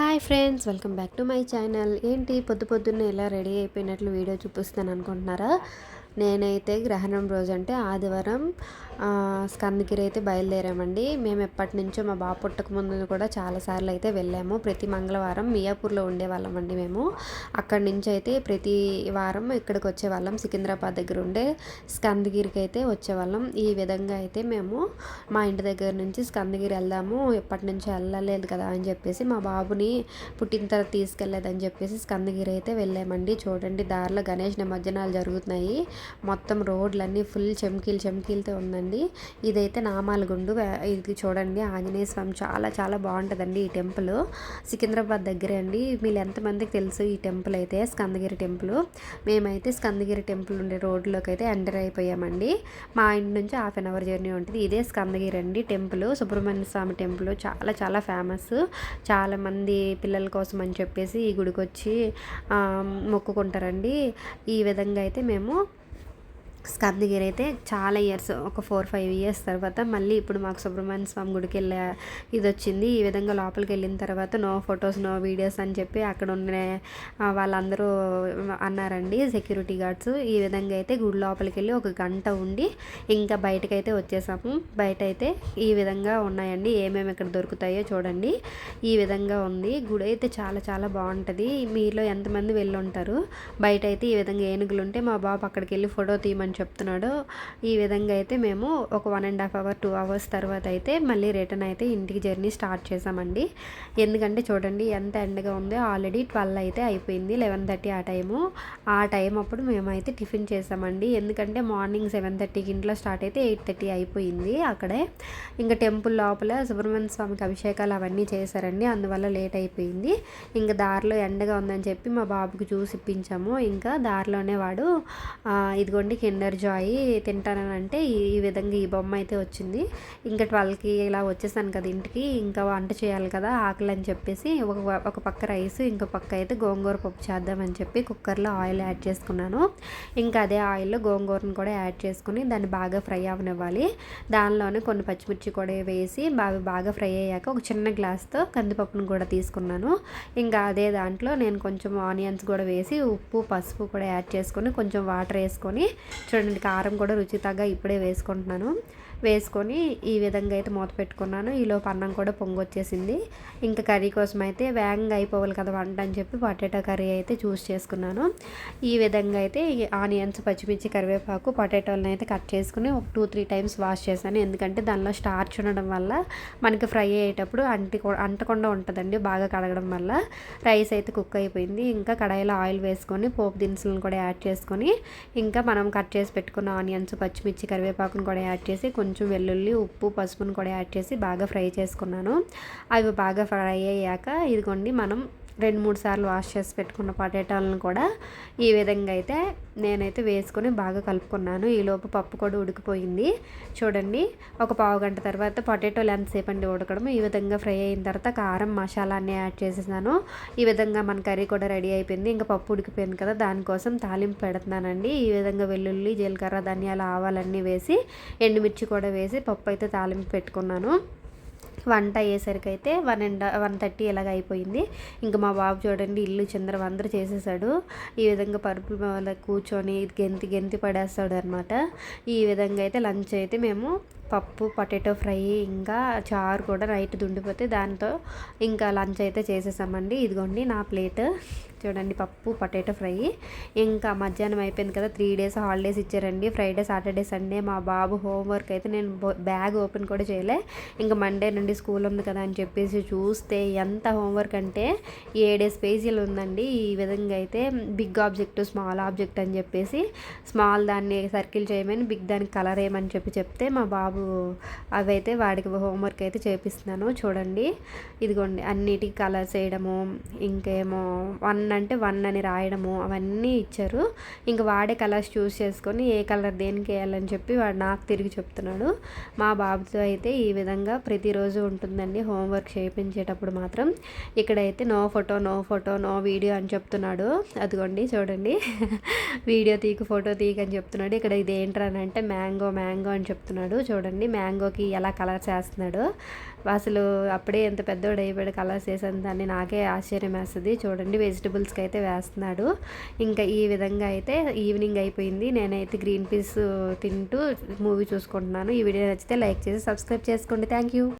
Hi friends welcome back to my channel. ఏంటి పొద్దు పొద్దున్నే ఇలా రెడీ అయిపోయినట్లు వీడియో చూపిస్తాను అనుకుంటున్నారా? నేనైతే గ్రహణం రోజు అంటే ఆదివారం స్కందగిరి అయితే బయలుదేరామండి. మేము ఎప్పటి నుంచో మా బాబు పుట్టక ముందు కూడా చాలాసార్లు అయితే వెళ్ళాము. ప్రతి మంగళవారం మియాపూర్లో ఉండేవాళ్ళమండి మేము. అక్కడి నుంచి అయితే ప్రతి వారం ఇక్కడికి వచ్చేవాళ్ళం. సికింద్రాబాద్ దగ్గర ఉండే స్కందగిరికి అయితే వచ్చేవాళ్ళం. ఈ విధంగా అయితే మేము మా ఇంటి దగ్గర నుంచి స్కందగిరి వెళ్దాము. ఎప్పటి నుంచి వెళ్ళలేదు కదా అని చెప్పేసి మా బాబుని పుట్టిన తర్వాత తీసుకెళ్ళలేదని చెప్పేసి స్కందగిరి అయితే వెళ్ళామండి. చూడండి దారిలో గణేష్ నిమజ్జనాలు జరుగుతున్నాయి. మొత్తం రోడ్లన్నీ ఫుల్ చెమ్కీలు చెమ్కీలతో ఉందండి. ఇదైతే నామాలగుండు ఇది చూడండి ఆంజనేయ స్వామి చాలా చాలా బాగుంటుందండి ఈ టెంపుల్. సికింద్రాబాద్ దగ్గరే అండి. మీరు ఎంతమందికి తెలుసు ఈ టెంపుల్ అయితే? స్కందగిరి టెంపుల్. మేమైతే స్కందగిరి టెంపుల్ ఉండే రోడ్లోకి అయితే ఎంటర్ అయిపోయామండి. మా ఇంటి నుంచి హాఫ్ అన్ అవర్ జర్నీ ఉంటుంది. ఇదే స్కందగిరి అండి టెంపుల్. సుబ్రహ్మణ్య స్వామి టెంపుల్ చాలా చాలా ఫేమస్ చాలామంది పిల్లల కోసం అని చెప్పేసి ఈ గుడికి వచ్చి మొక్కుకుంటారండి. ఈ విధంగా అయితే మేము స్కందగిరి అయితే చాలా ఇయర్స్ ఒక ఫోర్ ఫైవ్ ఇయర్స్ తర్వాత మళ్ళీ ఇప్పుడు మాకు సుబ్రహ్మణ్య స్వామి గుడికి వెళ్ళే ఇది వచ్చింది. ఈ విధంగా లోపలికి వెళ్ళిన తర్వాత నో ఫొటోస్ నో వీడియోస్ అని చెప్పి అక్కడ ఉన్న వాళ్ళందరూ అన్నారండి సెక్యూరిటీ గార్డ్స్ ఈ విధంగా అయితే గుడి లోపలికి వెళ్ళి ఒక గంట ఉండి ఇంకా బయటకైతే అయితే వచ్చేసాము. బయట అయితే ఈ విధంగా ఉన్నాయండి. ఏమేమి ఇక్కడ దొరుకుతాయో చూడండి. ఈ విధంగా ఉంది. గుడి అయితే చాలా చాలా బాగుంటుంది. మీలో ఎంతమంది వెళ్ళి ఉంటారు బయట అయితే ఈ విధంగా ఏనుగులు ఉంటే మా బాబు అక్కడికి వెళ్ళి ఫోటో తీయమని చెప్తున్నాడు. ఈ విధంగా అయితే మేము ఒక one and half hour two hours తర్వాత అయితే మళ్ళీ రిటర్న్ అయితే ఇంటికి జర్నీ స్టార్ట్ చేసామండి ఎందుకంటే చూడండి ఎంత ఎండగా ఉందో ఆల్రెడీ ట్వెల్వ్ అయితే అయిపోయింది లెవెన్ థర్టీ ఆ టైము ఆ టైం అప్పుడు మేమైతే టిఫిన్ చేసామండి ఎందుకంటే మార్నింగ్ సెవెన్ థర్టీకి ఇంట్లో స్టార్ట్ అయితే ఎయిట్ థర్టీ అయిపోయింది అక్కడే. ఇంకా టెంపుల్ లోపల సుబ్రహ్మణ్య స్వామికి అభిషేకాలు అవన్నీ చేశారండి. అందువల్ల లేట్ అయిపోయింది. ఇంకా దారిలో ఎండగా ఉందని చెప్పి మా బాబుకి చూసి ఇప్పించాము. ఇంకా దారిలోనే వాడు ఇదిగోండి కింద కిండర్ జాయ్ తింటానంటే ఈ విధంగా ఈ బొమ్మ అయితే వచ్చింది. ఇంకా ట్వెల్వ్కి ఇలా వచ్చేసాను కదా ఇంటికి ఇంకా వంట చేయాలి కదా ఆకలి అని చెప్పేసి ఒక ఒక పక్క రైస్ ఇంకో పక్క అయితే గోంగూర పప్పు చేద్దామని చెప్పి కుక్కర్లో ఆయిల్ యాడ్ చేసుకున్నాను. ఇంకా అదే ఆయిల్లో గోంగూరను కూడా యాడ్ చేసుకుని దాన్ని బాగా ఫ్రై అవనివ్వాలి. దానిలోనే కొన్ని పచ్చిమిర్చి కూడా వేసి బాగా బాగా ఫ్రై అయ్యాక ఒక చిన్న గ్లాస్తో కందిపప్పును కూడా తీసుకున్నాను. ఇంకా అదే దాంట్లో నేను కొంచెం ఆనియన్స్ కూడా వేసి ఉప్పు పసుపు కూడా యాడ్ చేసుకొని కొంచెం వాటర్ వేసుకొని చూడండి కారం కూడా రుచి తగ్గ ఇప్పుడే వేసుకుంటున్నాను. వేసుకొని ఈ విధంగా అయితే మూత పెట్టుకున్నాను. ఈలోపు అన్నం కూడా పొంగొచ్చేసింది. ఇంకా కర్రీ కోసం అయితే వేగంగా అయిపోవాలి కదా వంట అని చెప్పి పొటాటో కర్రీ అయితే చూస్ చేసుకున్నాను. ఈ విధంగా అయితే ఆనియన్స్ పచ్చిమిర్చి కరివేపాకు పొటాటోలను అయితే కట్ చేసుకుని ఒక టూ త్రీ టైమ్స్ వాష్ చేశాను. ఎందుకంటే దానిలో స్టార్చ్ ఉండడం వల్ల మనకి ఫ్రై అయ్యేటప్పుడు అంటి అంటకుండా ఉంటుందండి బాగా కడగడం వల్ల. రైస్ అయితే కుక్ అయిపోయింది. ఇంకా కడాయిలో ఆయిల్ వేసుకొని పోపు దినుసులను కూడా యాడ్ చేసుకొని ఇంకా మనం కట్ చేసి పెట్టుకున్న ఆనియన్స్ పచ్చిమిర్చి కరివేపాకును కూడా యాడ్ చేసి కొంచెం వెల్లుల్లి ఉప్పు పసుపును కూడా యాడ్ చేసి బాగా ఫ్రై చేసుకున్నాను. అవి బాగా ఫ్రై అయ్యాక ఇదిగోండి మనం రెండు మూడు సార్లు వాష్ చేసి పెట్టుకున్న పొటాటోలను కూడా ఈ విధంగా అయితే నేనైతే వేసుకొని బాగా కలుపుకున్నాను. ఈలోపు పప్పు కూడా ఉడికిపోయింది. చూడండి ఒక పావు గంట తర్వాత పొటాటోలు ఎంతసేపు అండి ఉడకడం? ఈ విధంగా ఫ్రై అయిన తర్వాత కారం మసాలా అన్నీ యాడ్ చేసేసాను. ఈ విధంగా మన కర్రీ కూడా రెడీ అయిపోయింది. ఇంకా పప్పు ఉడికిపోయింది కదా దానికోసం తాలింపు పెడుతున్నానండి. ఈ విధంగా వెల్లుల్లి జీలకర్ర ధనియాలు ఆవాలన్నీ వేసి ఎండుమిర్చి కూడా వేసి పప్పు అయితే తాలింపు పెట్టుకున్నాను. వంట అయ్యేసరికి అయితే వన్ అండ్ వన్ థర్టీ ఇలాగ అయిపోయింది. ఇంకా మా బాబు చూడండి ఇల్లు చిందర అందరూ చేసేసాడు. ఈ విధంగా పరుపు కూర్చొని గెంతి గెంతి పడేస్తాడు అనమాట ఈ విధంగా అయితే లంచ్ అయితే మేము పప్పు పొటాటో ఫ్రై ఇంకా చారు కూడా నైట్ దుండిపోతే దాంతో ఇంకా లంచ్ అయితే చేసేసామండి. ఇదిగోండి నా ప్లేట్. చూడండి పప్పు పొటాటో ఫ్రై. ఇంకా మధ్యాహ్నం అయిపోయింది కదా త్రీ డేస్ హాలిడేస్ ఇచ్చారండి. ఫ్రైడే సాటర్డే సండే మా బాబు హోంవర్క్ అయితే నేను బ్యాగ్ ఓపెన్ కూడా చేయలే. ఇంకా మండే నుండి స్కూల్ ఉంది కదా అని చెప్పేసి చూస్తే ఎంత హోంవర్క్ అంటే ఏడేస్ పేజీలు ఉందండి. ఈ విధంగా అయితే బిగ్ ఆబ్జెక్ట్ స్మాల్ ఆబ్జెక్ట్ అని చెప్పేసి స్మాల్ దాన్ని సర్కిల్ చేయమని బిగ్ దానికి కలర్ వేయమని చెప్పి చెప్తే మా బాబు అవైతే వాడికి హోంవర్క్ అయితే చేపిస్తున్నాను. చూడండి. ఇదిగోండి. అన్నిటికీ కలర్స్ వేయడము ఇంకేమో వన్ అంటే వన్ అని రాయడము అవన్నీ ఇచ్చారు. ఇంకా వాడే కలర్స్ చూస్ చేసుకొని ఏ కలర్ దేనికి వేయాలని చెప్పి వాడు నాకు తిరిగి చెప్తున్నాడు. మా బాబుతో అయితే ఈ విధంగా ప్రతిరోజు ఉంటుందండి హోంవర్క్ చేయించేటప్పుడు మాత్రం. ఇక్కడైతే no photo no photo no video అని చెప్తున్నాడు. అదిగోండి చూడండి. వీడియో తీకు ఫోటో తీయకని అని చెప్తున్నాడు. ఇక్కడ ఇది ఏంటని అంటే మ్యాంగో మ్యాంగో అని చెప్తున్నాడు. చూడండి. చూడండి మ్యాంగోకి ఎలా కలర్ చేస్తున్నాడు. అసలు అప్పుడే ఎంత పెద్దోడు అయిపోయాడు కలర్స్ దాన్ని నాకే ఆశ్చర్యం వేస్తుంది. చూడండి వెజిటబుల్స్కి అయితే వేస్తున్నాడు. ఇంకా ఈ విధంగా అయితే ఈవినింగ్ అయిపోయింది. నేనైతే గ్రీన్ పీస్ తింటూ మూవీ చూసుకుంటున్నాను. ఈ వీడియో నచ్చితే లైక్ చేసి సబ్స్క్రైబ్ చేసుకోండి. Thank you